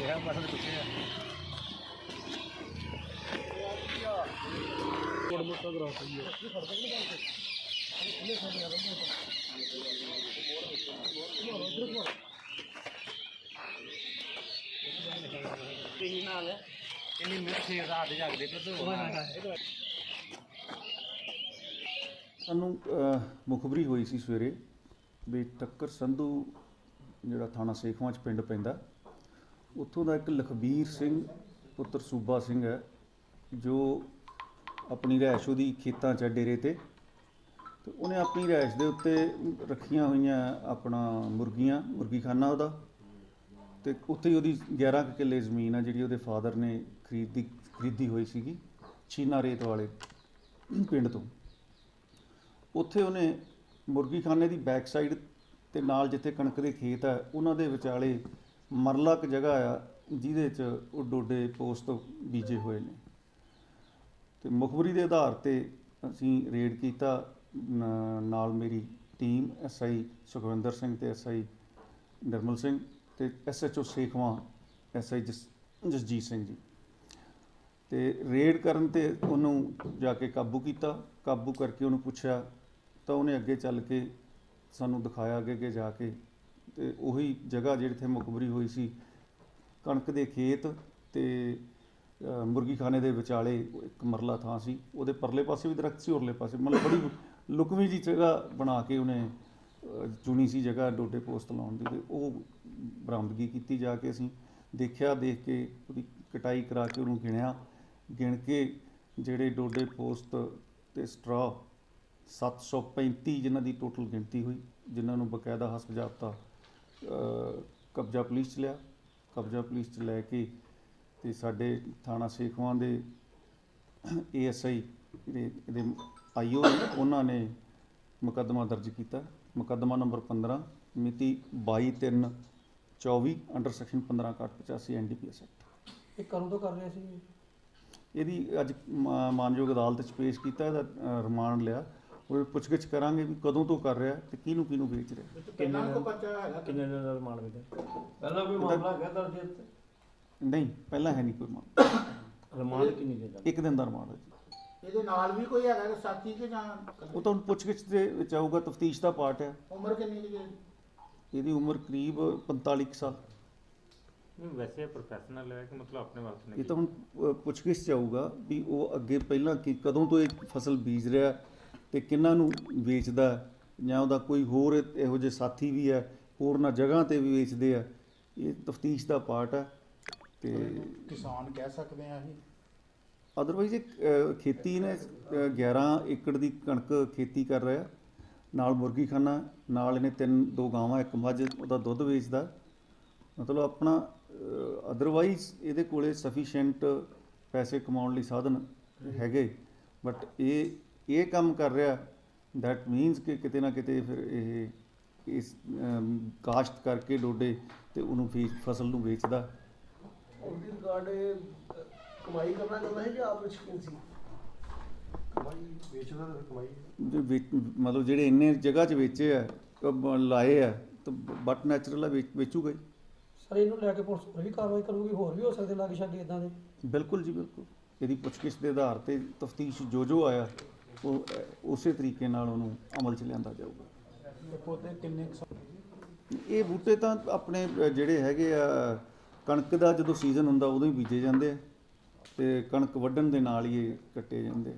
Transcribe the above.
ਲਿਆ ਮਸਲ ਪਿੱਛੇ ਆ ਕੋੜ ਮੋਟਾ ਕਰਾ ਸਹੀ ਹੈ ਤੁਸੀਂ ਨਾਲ ਇੰਨੀ ਮਿਹਨਤ ਸੀ ਰਾਤ ਜਾਗਦੇ ਤੇ। ਤੂੰ ਸਾਨੂੰ ਮੁਖਬਰੀ ਹੋਈ ਸੀ ਸਵੇਰੇ ਵੀ ਟੱਕਰ ਸੰਧੂ ਜਿਹੜਾ ਥਾਣਾ ਸੇਖਵਾਂ ਚ ਪਿੰਡ ਪੈਂਦਾ ਉੱਥੋਂ ਦਾ ਇੱਕ ਲਖਬੀਰ ਸਿੰਘ ਪੁੱਤਰ ਸੂਬਾ ਸਿੰਘ ਹੈ, ਜੋ ਆਪਣੀ ਰਿਹਾਇਸ਼ ਉਹਦੀ ਖੇਤਾਂ 'ਚ ਹੈ ਡੇਰੇ ਤੇ। ਤੇ ਉਹਨੇ ਆਪਣੀ ਰਿਹਾਇਸ਼ ਦੇ ਉੱਤੇ ਰੱਖੀਆਂ ਹੋਈਆਂ ਆਪਣਾ ਮੁਰਗੀਆਂ, ਮੁਰਗੀਖਾਨਾ ਉਹਦਾ। ਤੇ ਉੱਥੇ ਹੀ ਉਹਦੀ 11 ਕੁ ਕਿੱਲੇ ਜ਼ਮੀਨ ਆ ਜਿਹੜੀ ਉਹਦੇ ਫਾਦਰ ਨੇ ਖਰੀਦੀ ਖਰੀਦੀ ਹੋਈ ਸੀਗੀ ਛੀਨਾ ਰੇਤ ਵਾਲੇ ਪਿੰਡ ਤੋਂ। ਉੱਥੇ ਉਹਨੇ ਮੁਰਗੀਖਾਨੇ ਦੀ ਬੈਕ ਸਾਈਡ ਤੇ ਨਾਲ ਜਿੱਥੇ ਕਣਕ ਦੇ ਖੇਤ ਆ, ਉਹਨਾਂ ਦੇ ਵਿਚਾਲੇ ਮਰਲਾ ਇੱਕ ਜਗ੍ਹਾ ਆ ਜਿਹਦੇ 'ਚ ਉਹ ਡੋਡੇ ਪੋਸਟ ਬੀਜੇ ਹੋਏ ਨੇ। ਤੇ ਮੁਖਬਰੀ ਦੇ ਆਧਾਰ ਤੇ ਅਸੀਂ ਰੇਡ ਕੀਤਾ ਨਾਲ ਮੇਰੀ ਟੀਮ ਐਸਆਈ ਸੁਖਵਿੰਦਰ ਸਿੰਘ ਤੇ ਐਸਆਈ ਨਿਰਮਲ ਸਿੰਘ ਤੇ ਐਸਐਚਓ ਸੇਖਵਾਂ ਐਸਆਈ ਜਸਜੀਤ ਸਿੰਘ ਜੀ। ਤੇ ਰੇਡ ਕਰਨ ਤੇ ਉਹਨੂੰ ਜਾ ਕੇ ਕਾਬੂ ਕੀਤਾ, ਕਾਬੂ ਕਰਕੇ ਉਹਨੂੰ ਪੁੱਛਿਆ ਤਾਂ ਉਹਨੇ ਅੱਗੇ ਚੱਲ ਕੇ ਸਾਨੂੰ ਦਿਖਾਇਆ ਅੱਗੇ ਅੱਗੇ ਜਾ ਕੇ ਤੇ ਉਹੀ ਜਗ੍ਹਾ ਜਿਹੜੀ ਤੇ ਮੁਖਬਰੀ ਹੋਈ ਸੀ, ਕਣਕ ਦੇ ਖੇਤ ਤੇ ਮੁਰਗੀਖਾਨੇ ਦੇ ਵਿਚਾਲੇ ਇੱਕ ਮਰਲਾ ਥਾਂ ਸੀ। ਉਹਦੇ ਪਰਲੇ ਪਾਸੇ ਵੀ ਦਰਖਤ ਸੀ, ਉਰਲੇ ਪਾਸੇ ਮਤਲਬ ਬੜੀ ਲੁਕਵੀਂ ਜੀ ਜਗ੍ਹਾ ਬਣਾ ਕੇ ਉਹਨੇ ਚੁਣੀ ਸੀ ਜਗ੍ਹਾ ਡੋਡੇ ਪੋਸਟ ਲਾਉਣ ਦੀ ਤੇ ਉਹ ਬਰਾਮਦਗੀ ਕੀਤੀ ਜਾ ਕੇ ਅਸੀਂ ਦੇਖਿਆ, ਦੇਖ ਕੇ ਉਹਦੀ ਕਟਾਈ ਕਰਾ ਕੇ ਉਹਨੂੰ ਗਿਣਿਆ। ਗਿਣ ਕੇ ਜਿਹੜੇ ਡੋਡੇ ਪੋਸਟ ਤੇ ਸਟਰਾ 735 ਜਿਨ੍ਹਾਂ ਦੀ ਟੋਟਲ ਗਿਣਤੀ ਹੋਈ, ਜਿਨ੍ਹਾਂ ਨੂੰ ਬਕਾਇਦਾ ਹਸਬ ਕਬਜ਼ਾ ਪੁਲਿਸ ਚ ਲਿਆ। ਕਬਜ਼ਾ ਪੁਲਿਸ ਚ ਲੈ ਕੇ ਤੇ ਸਾਡੇ ਥਾਣਾ ਸੇਖਵਾਂ ਦੇ ਏਐਸਆਈ ਇਹਦੇ ਆਈਓ ਉਹਨਾਂ ਨੇ ਮੁਕੱਦਮਾ ਦਰਜ ਕੀਤਾ। ਮੁਕੱਦਮਾ ਨੰਬਰ 15 ਮਿਤੀ 22/3/24 ਅੰਡਰ ਸੈਕਸ਼ਨ 15/85 ਐਨਡੀਪੀਐਸ ਐਕਟ। ਇਹ ਕਦੋਂ ਤੋਂ ਕਰ ਰਹੇ ਸੀ ਇਹਦੀ ਅੱਜ ਮਾਨਯੋਗ ਅਦਾਲਤ 'ਚ ਪੇਸ਼ ਕੀਤਾ ਇਹਦਾ ਰਿਮਾਂਡ ਲਿਆ। ਉਹ ਪੁੱਛਗਿੱਛ ਕਰਾਂਗੇ ਵੀ ਕਦੋਂ ਤੋਂ ਕਰ ਰਿਹਾ ਤੇ ਕਿਹਨੂੰ ਕਿਹਨੂੰ ਵੇਚ ਰਿਹਾ। ਕਿੰਨੇ ਕੋ ਬੱਚਾ ਹੈਗਾ ਕਿੰਨੇ ਦਿਨ ਦਾ ਰਿਮਾਂਡ ਮਿਲਿਆ ਪਹਿਲਾਂ ਕੋਈ ਮਾਮਲਾ ਹੈਗਾ ਦਰਜ ਇੱਥੇ ਨਹੀਂ ਪਹਿਲਾਂ ਹੈ ਨਹੀਂ ਕੋਈ ਮਾਮਲਾ। ਰਿਮਾਂਡ ਕਿੰਨੀ ਦਿਨ ਦਾ? ਇੱਕ ਦਿਨ ਦਾ ਰਿਮਾਂਡ ਹੈ ਜੀ। ਇਹਦੇ ਨਾਲ ਵੀ ਕੋਈ ਹੈਗਾ ਕਿ ਸਾਥੀ ਕਿ ਜਾਂ ਉਹ ਤਾਂ ਹੁਣ ਪੁੱਛਗਿੱਛ ਦੇ ਵਿੱਚ ਆਊਗਾ ਤਫਤੀਸ਼ ਦਾ ਪਾਰਟ ਹੈ। ਉਮਰ ਕਿੰਨੀ ਦੀ ਹੈ ਇਹਦੀ ਉਮਰ ਕਰੀਬ 45 ਕੁ ਸਾਲ। ਨਹੀਂ ਵੈਸੇ ਪ੍ਰੋਫੈਸ਼ਨਲ ਹੈ ਕਿ ਮਤਲਬ ਆਪਣੇ ਵਾਸਤੇ ਇਹ ਤਾਂ ਹੁਣ ਪੁੱਛਗਿੱਛ ਚ ਆਊਗਾ ਵੀ ਉਹ ਅੱਗੇ ਪਹਿਲਾਂ ਕਿ ਕਦੋਂ ਤੋਂ ਇਹ ਫਸਲ ਬੀਜ ਰਿਹਾ ਤੇ ਕਿੰਨਾਂ ਨੂੰ ਵੇਚਦਾ ਜਾਂ ਉਹਦਾ ਕੋਈ ਹੋਰ ਇਹੋ ਜਿਹੇ ਸਾਥੀ ਵੀ ਹੈ ਹੋਰਨਾਂ ਜਗ੍ਹਾ ਤੇ ਵੀ ਵੇਚਦੇ ਆ। ਇਹ ਤਫਤੀਸ਼ ਦਾ ਪਾਰਟ ਹੈ ਤੇ ਕਿਸਾਨ ਕਹਿ ਸਕਦੇ ਆ ਅਦਰਵਾਈਜ਼ ਇਹ ਅ, ਖੇਤੀ ਨੇ ਅ, 11 ਏਕੜ ਦੀ ਕਣਕ ਖੇਤੀ ਕਰ ਰਿਹਾ। ਨਾਲ ਮੁਰਗੀਖਾਨਾ ਨਾਲ ਇਹਨੇ ਤਿੰਨ ਦੋ ਗਾਵਾਂ ਇੱਕ ਮੱਝ ਉਹਦਾ ਦੁੱਧ ਵੇਚਦਾ। ਮਤਲਬ ਆਪਣਾ ਅਦਰਵਾਈਜ਼ ਇਹਦੇ ਕੋਲੇ ਸਫੀਸ਼ੀਐਂਟ ਪੈਸੇ ਕਮਾਉਣ ਲਈ ਸਾਧਨ ਹੈਗੇ। ਬਟ ਇਹ ਇਹ ਕੰਮ ਕਰ ਰਿਹਾ ਦੈਟ ਮੀਨਸ ਕਿ ਕਿਤੇ ਨਾ ਕਿਤੇ ਫਿਰ ਇਹ ਇਸ ਕਾਸ਼ਤ ਕਰਕੇ ਡੋਡੇ ਤੇ ਉਹਨੂੰ ਵੇਚ ਫਸਲ ਨੂੰ ਵੇਚਦਾ। ਉਹਦੀ ਰਿਕਾਰਡ ਕਮਾਈ ਕਰਨਾ ਚਾਹੁੰਦਾ ਹੈ ਕਿ ਆਪ ਵਿੱਚ ਸੀ? ਕਮਾਈ ਵੇਚਦਾ ਤਾਂ ਕਮਾਈ ਮਤਲਬ ਜਿਹੜੇ ਇੰਨੇ ਜਗ੍ਹਾ 'ਚ ਵੇਚੇ ਆ ਲਾਏ ਆ ਤਾਂ ਬਟ ਨੈਚੁਰਲ ਆ ਵੇਚ- ਵੇਚੂਗਾ ਹੀ ਸਰ ਇਹਨੂੰ ਲੈ ਕੇ ਪੁਲਿਸ ਹੋਰ ਵੀ ਕਾਰਵਾਈ ਕਰੂਗੀ ਹੋਰ ਵੀ ਹੋ ਸਕਦੇ ਲਾਗੇ ਛਾਗੇ ਇਦਾਂ ਦੇ? ਬਿਲਕੁਲ ਜੀ ਬਿਲਕੁਲ। ਇਹਦੀ ਪੁੱਛਗਿੱਛ ਦੇ ਆਧਾਰ ਤੇ ਤਫਤੀਸ਼ ਜੋ ਜੋ ਆਇਆ ਉਹ ਉਸੇ ਤਰੀਕੇ ਨਾਲ ਉਹਨੂੰ ਅਮਲ 'ਚ ਲਿਆਂਦਾ ਜਾਊਗਾ। ਇਹ ਪੌਦੇ ਕਿੰਨੇ ਕੁ ਸਾ- ਇਹ ਬੂਟੇ ਤਾਂ ਆਪਣੇ ਜਿਹੜੇ ਹੈਗੇ ਆ ਕਣਕ ਦਾ ਜਦੋਂ ਸੀਜ਼ਨ ਹੁੰਦਾ ਉਦੋਂ ਹੀ ਬੀਜੇ ਜਾਂਦੇ ਆ ਤੇ ਕਣਕ ਵੱਢਣ ਦੇ ਨਾਲ ਹੀ ਇਹ ਕੱਟੇ ਜਾਂਦੇ ਆ।